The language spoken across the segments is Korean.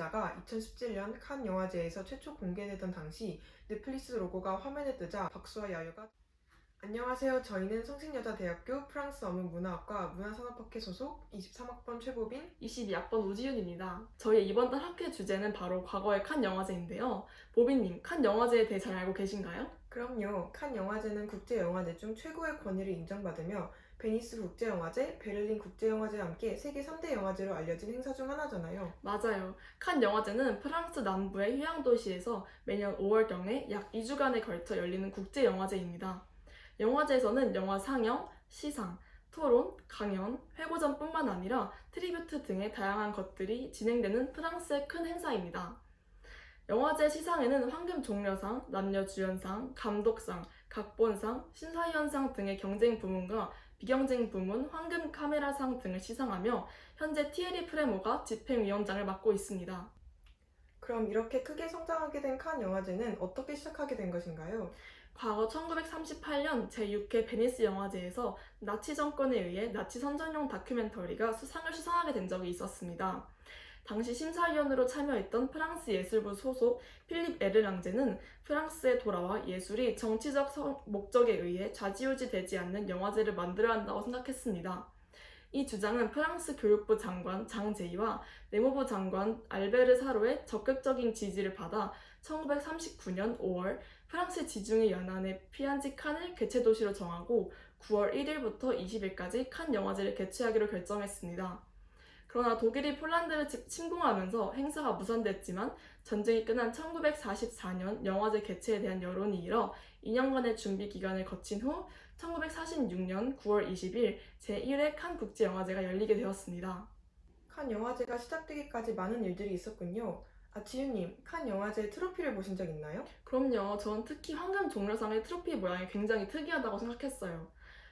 입자가 2017년 칸 영화제에서 최초 공개되던 당시 넷플릭스 로고가 화면에 뜨자 박수와 야유가 안녕하세요. 저희는 성신여자대학교 프랑스 어문 문화학과 문화산업학회 소속 23학번 최보빈 22학번 오지윤입니다. 저희 이번 달 학회 주제는 바로 과거의 칸 영화제인데요. 보빈님, 칸 영화제에 대해 잘 알고 계신가요? 그럼요. 칸 영화제는 국제 영화제 중 최고의 권위를 인정받으며 베니스 국제영화제, 베를린 국제영화제와 함께 세계 3대 영화제로 알려진 행사 중 하나잖아요. 맞아요. 칸 영화제는 프랑스 남부의 휴양 도시에서 매년 5월경에 약 2주간에 걸쳐 열리는 국제 영화제입니다. 영화제에서는 영화 상영, 시상, 토론, 강연, 회고전뿐만 아니라 트리뷰트 등의 다양한 것들이 진행되는 프랑스의 큰 행사입니다. 영화제 시상에는 황금 종려상, 남녀 주연상, 감독상, 각본상, 심사위원상 등의 경쟁 부문과 비경쟁 부문 황금 카메라상 등을 시상하며 현재 티에리 프레모가 집행위원장을 맡고 있습니다. 그럼 이렇게 크게 성장하게 된 칸 영화제는 어떻게 시작하게 된 것인가요? 과거 1938년 제6회 베니스 영화제에서 나치 정권에 의해 나치 선전용 다큐멘터리가 수상을 수상하게 된 적이 있었습니다. 당시 심사위원으로 참여했던 프랑스 예술부 소속 필립 에르랑제는 프랑스에 돌아와 예술이 정치적 성- 목적에 의해 좌지우지 되지 않는 영화제를 만들어야 한다고 생각했습니다. 이 주장은 프랑스 교육부 장관 장제이와 내무부 장관 알베르 사로의 적극적인 지지를 받아 1939년 5월 프랑스 지중해 연안의 피안지 칸을 개최 도시로 정하고 9월 1일부터 20일까지 칸 영화제를 개최하기로 결정했습니다. 그러나 독일이 폴란드를 침- 침공하면서 행사가 무산됐지만 전쟁이 끝난 1944년 영화제 개최에 대한 여론이 일어 2년간의 준비 기간을 거친 후 1946년 9월 20일 제1회 칸 국제영화제가 열리게 되었습니다. 칸 영화제가 시작되기까지 많은 일들이 있었군요. 아, 지윤님, 칸 영화제 트로피를 보신 적 있나요? 그럼요. 전 특히 황금 종려상의 트로피 모양이 굉장히 특이하다고 생각했어요.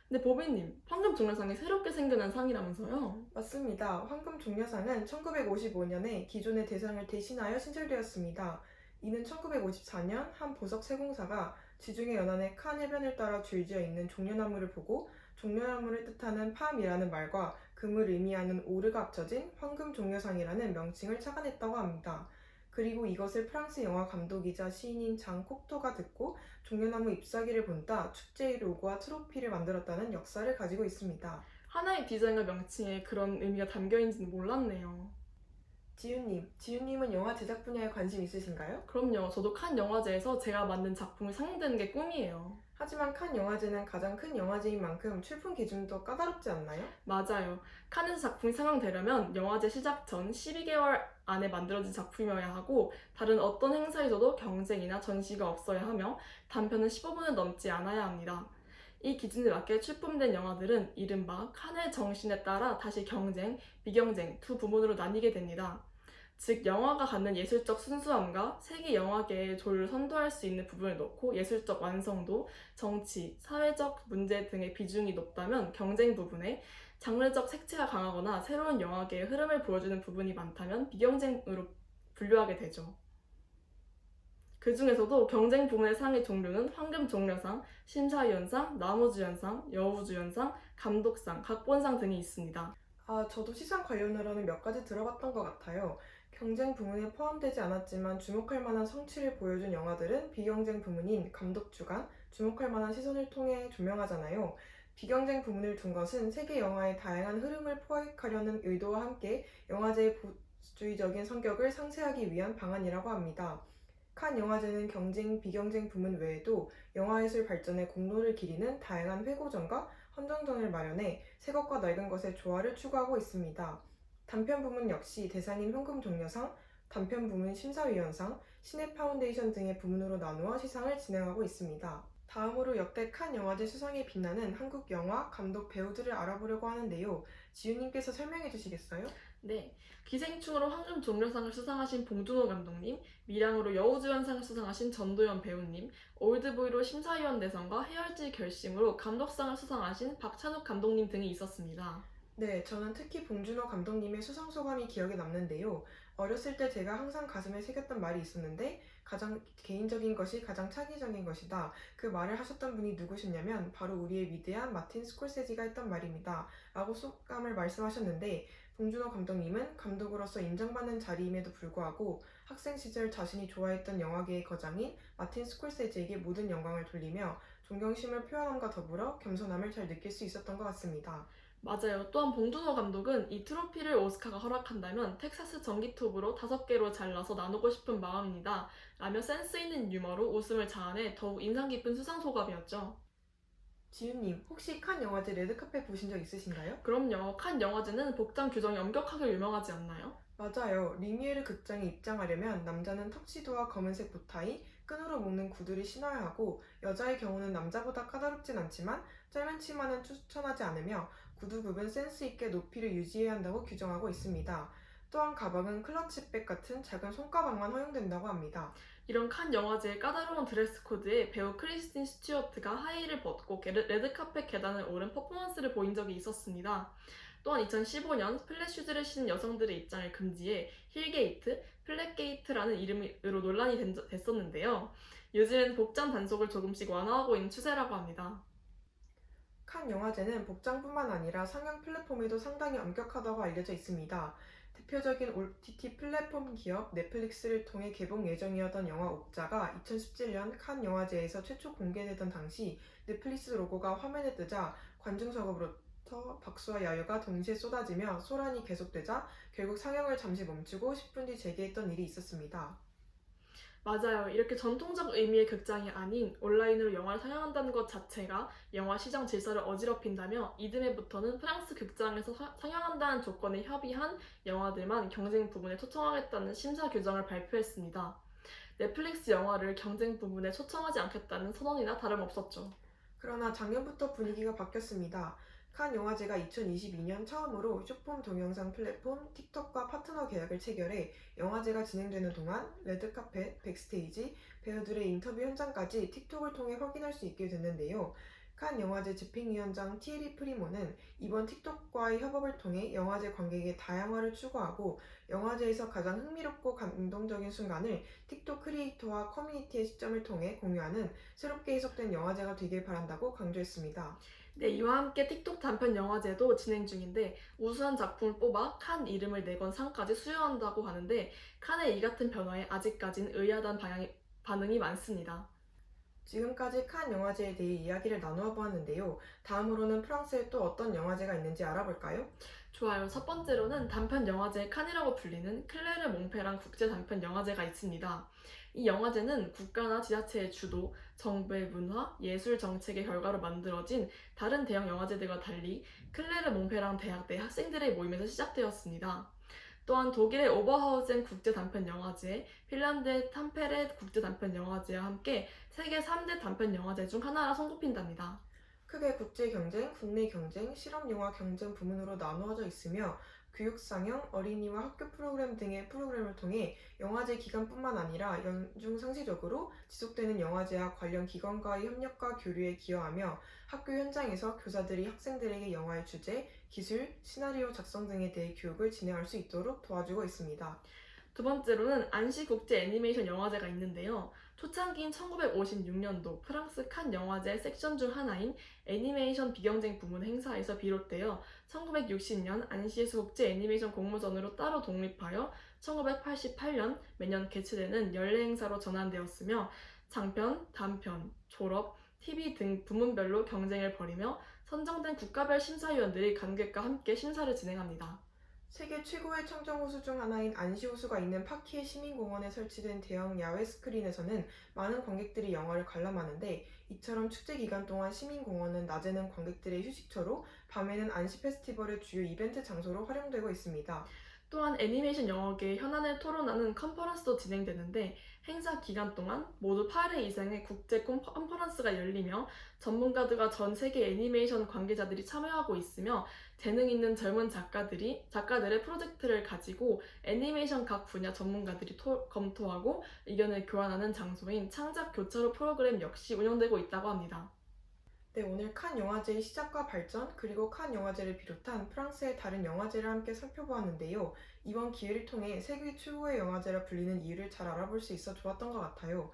근데 보비님, 황금 종려상이 새롭게 생겨난 상이라면서요? 맞습니다. 황금 종려상은 1955년에 기존의 대상을 대신하여 신설되었습니다. 이는 1954년 한 보석 세공사가 지중해 연안의 칸 해변을 따라 줄지어 있는 종려나무를 보고 종려나무를 뜻하는 팜이라는 말과 금을 의미하는 오르가 합쳐진 황금 종려상이라는 명칭을 착안했다고 합니다. 그리고 이것을 프랑스 영화 감독이자 시인인 장 콕토가 듣고 종려나무 잎사귀를 본따 축제의 로고와 트로피를 만들었다는 역사를 가지고 있습니다. 하나의 디자인과 명칭에 그런 의미가 담겨 있는지는 몰랐네요. 지윤님, 지윤님은 영화 제작 분야에 관심 있으신가요? 그럼요. 저도 칸 영화제에서 제가 만든 작품이 상영되는 게 꿈이에요. 하지만 칸 영화제는 가장 큰 영화제인 만큼 출품 기준도 까다롭지 않나요? 맞아요. 칸에서 작품이 상영되려면 영화제 시작 전 12개월 안에 만들어진 작품이어야 하고 다른 어떤 행사에서도 경쟁이나 전시가 없어야 하며 단편은 15분을 넘지 않아야 합니다. 이 기준에 맞게 출품된 영화들은 이른바 칸의 정신에 따라 다시 경쟁, 비경쟁 두 부문으로 나뉘게 됩니다. 즉 영화가 갖는 예술적 순수함과 세계 영화계의 조율을 선도할 수 있는 부분을 놓고 예술적 완성도, 정치, 사회적 문제 등의 비중이 높다면 경쟁 부분에 장르적 색채가 강하거나 새로운 영화계의 흐름을 보여주는 부분이 많다면 비경쟁으로 분류하게 되죠. 그 중에서도 경쟁 부문의 상의 종류는 황금 종려상, 심사위원상, 나무주연상, 여우주연상, 감독상, 각본상 등이 있습니다. 아, 저도 시상 관련으로는 몇 가지 들어봤던 것 같아요. 경쟁 부문에 포함되지 않았지만 주목할 만한 성취를 보여준 영화들은 비경쟁 부문인 감독 주관, 주목할 만한 시선을 통해 조명하잖아요. 비경쟁 부문을 둔 것은 세계 영화의 다양한 흐름을 포획하려는 의도와 함께 영화제의 보수주의적인 성격을 상쇄하기 위한 방안이라고 합니다. 칸 영화제는 경쟁, 비경쟁 부문 외에도 영화예술 발전의 공로를 기리는 다양한 회고전과 헌정전을 마련해 새 것과 낡은 것의 조화를 추구하고 있습니다. 단편 부문 역시 대상인 황금 종려상, 단편 부문 심사위원상, 시네 파운데이션 등의 부문으로 나누어 시상을 진행하고 있습니다. 다음으로 역대 칸 영화제 수상에 빛나는 한국 영화, 감독, 배우들을 알아보려고 하는데요. 지우님께서 설명해 주시겠어요? 네, 기생충으로 황금 종려상을 수상하신 봉준호 감독님, 미량으로 여우주연상을 수상하신 전도연 배우님, 올드보이로 심사위원 대상과 해열지 결심으로 감독상을 수상하신 박찬욱 감독님 등이 있었습니다. 네, 저는 특히 봉준호 감독님의 수상 소감이 기억에 남는데요. 어렸을 때 제가 항상 가슴에 새겼던 말이 있었는데 가장 개인적인 것이 가장 창의적인 것이다. 그 말을 하셨던 분이 누구셨냐면 바로 우리의 위대한 마틴 스콜세지가 했던 말입니다. 라고 소감을 말씀하셨는데 봉준호 감독님은 감독으로서 인정받는 자리임에도 불구하고 학생 시절 자신이 좋아했던 영화계의 거장인 마틴 스콜세지에게 모든 영광을 돌리며 존경심을 표현함과 더불어 겸손함을 잘 느낄 수 있었던 것 같습니다. 맞아요. 또한 봉준호 감독은 이 트로피를 오스카가 허락한다면 텍사스 전기톱으로 다섯 개로 잘라서 나누고 싶은 마음입니다. 라며 센스 있는 유머로 웃음을 자아내 더욱 인상 깊은 수상 소감이었죠. 지윤님, 혹시 칸 영화제 레드카페 보신 적 있으신가요? 그럼요. 칸 영화제는 복장 규정이 엄격하게 유명하지 않나요? 맞아요. 리미에르 극장에 입장하려면 남자는 턱시도와 검은색 보타이, 끈으로 묶는 구두를 신어야 하고 여자의 경우는 남자보다 까다롭진 않지만 짧은 치마는 추천하지 않으며 구두 굽은 센스 있게 높이를 유지해야 한다고 규정하고 있습니다. 또한 가방은 클러치백 같은 작은 손가방만 허용된다고 합니다. 이런 칸 영화제의 까다로운 드레스 코드에 배우 크리스틴 스튜어트가 하이힐을 벗고 게- 레드카펫 계단을 오른 퍼포먼스를 보인 적이 있었습니다. 또한 2015년 플랫 슈즈를 신은 여성들의 입장을 금지해 힐게이트, 플랫게이트라는 이름으로 논란이 됐었는데요. 요즘엔 복장 단속을 조금씩 완화하고 있는 추세라고 합니다. 칸 영화제는 복장뿐만 아니라 상영 플랫폼에도 상당히 엄격하다고 알려져 있습니다. 대표적인 OTT 플랫폼 기업 넷플릭스를 통해 개봉 예정이었던 영화 옥자가 2017년 칸 영화제에서 최초 공개되던 당시 넷플릭스 로고가 화면에 뜨자 관중석으로부터 박수와 야유가 동시에 쏟아지며 소란이 계속되자 결국 상영을 잠시 멈추고 10분 뒤 재개했던 일이 있었습니다. 맞아요. 이렇게 전통적 의미의 극장이 아닌 온라인으로 영화를 상영한다는 것 자체가 영화 시장 질서를 어지럽힌다며 이듬해부터는 프랑스 극장에서 사- 상영한다는 조건에 협의한 영화들만 경쟁 부분에 초청하겠다는 심사 규정을 발표했습니다. 넷플릭스 영화를 경쟁 부분에 초청하지 않겠다는 선언이나 다름없었죠. 그러나 작년부터 분위기가 바뀌었습니다. 칸 영화제가 2022년 처음으로 쇼폼 동영상 플랫폼 틱톡과 파트너 계약을 체결해 영화제가 진행되는 동안 레드카펫, 백스테이지, 배우들의 인터뷰 현장까지 틱톡을 통해 확인할 수 있게 됐는데요. 칸 영화제 집행위원장 티에리 프리모는 이번 틱톡과의 협업을 통해 영화제 관객의 다양화를 추구하고 영화제에서 가장 흥미롭고 감동적인 순간을 틱톡 크리에이터와 커뮤니티의 시점을 통해 공유하는 새롭게 해석된 영화제가 되길 바란다고 강조했습니다. 네, 이와 함께 틱톡 단편 영화제도 진행 중인데 우수한 작품을 뽑아 칸 이름을 내건 상까지 수여한다고 하는데 칸의 이 같은 변화에 아직까진 의아한 반응이 많습니다. 지금까지 칸 영화제에 대해 이야기를 나누어 보았는데요. 다음으로는 프랑스에 또 어떤 영화제가 있는지 알아볼까요? 좋아요. 첫 번째로는 단편 영화제 칸이라고 불리는 클레르 몽페랑 국제 단편 영화제가 있습니다. 이 영화제는 국가나 지자체의 주도, 정부의 문화, 예술 정책의 결과로 만들어진 다른 대형 영화제들과 달리 클레르 몽페랑 대학 내 학생들의 모임에서 시작되었습니다. 또한 독일의 오버하우젠 국제 단편 영화제, 핀란드의 탐페레 국제 단편 영화제와 함께 세계 3대 단편 영화제 중 하나라 손꼽힌답니다. 크게 국제 경쟁, 국내 경쟁, 실험 영화 경쟁 부문으로 나누어져 있으며 교육 상영, 어린이와 학교 프로그램 등의 프로그램을 통해 영화제 기간뿐만 아니라 연중 상시적으로 지속되는 영화제와 관련 기관과의 협력과 교류에 기여하며 학교 현장에서 교사들이 학생들에게 영화의 주제, 기술, 시나리오 작성 등에 대해 교육을 진행할 수 있도록 도와주고 있습니다. 두 번째로는 안시 국제 애니메이션 영화제가 있는데요. 초창기인 1956년도 프랑스 칸 영화제 섹션 중 하나인 애니메이션 비경쟁 부문 행사에서 비롯되어 1960년 안시에서 국제 애니메이션 공모전으로 따로 독립하여 1988년 매년 개최되는 연례 행사로 전환되었으며 장편, 단편, 졸업, TV 등 부문별로 경쟁을 벌이며 선정된 국가별 심사위원들이 관객과 함께 심사를 진행합니다. 세계 최고의 청정 호수 중 하나인 안시 호수가 있는 파키에 시민공원에 설치된 대형 야외 스크린에서는 많은 관객들이 영화를 관람하는데 이처럼 축제 기간 동안 시민공원은 낮에는 관객들의 휴식처로 밤에는 안시 페스티벌의 주요 이벤트 장소로 활용되고 있습니다. 또한 애니메이션 영화계의 현안을 토론하는 컨퍼런스도 진행되는데 행사 기간 동안 모두 8회 이상의 국제 콘- 컨퍼런스가 열리며 전문가들과 전 세계 애니메이션 관계자들이 참여하고 있으며 재능 있는 젊은 작가들이 작가들의 프로젝트를 가지고 애니메이션 각 분야 전문가들이 토- 검토하고 의견을 교환하는 장소인 창작 교차로 프로그램 역시 운영되고 있다고 합니다. 네, 오늘 칸 영화제의 시작과 발전, 그리고 칸 영화제를 비롯한 프랑스의 다른 영화제를 함께 살펴보았는데요. 이번 기회를 통해 세계 최고의 영화제라 불리는 이유를 잘 알아볼 수 있어 좋았던 것 같아요.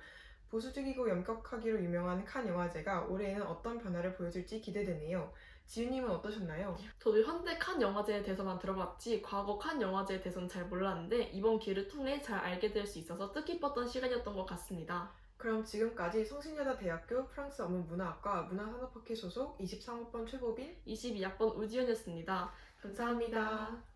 보수적이고 엄격하기로 유명한 칸 영화제가 올해에는 어떤 변화를 보여줄지 기대되네요. 지윤님은 어떠셨나요? 저도 현대 칸 영화제에 대해서만 들어봤지 과거 칸 영화제에 대해서는 잘 몰랐는데 이번 기회를 통해 잘 알게 될 수 있어서 뜻깊었던 시간이었던 것 같습니다. 그럼 지금까지 성신여자대학교 프랑스 어문문화학과 문화산업학회 소속 23호번 최보빈 22학번 우지연이었습니다. 감사합니다.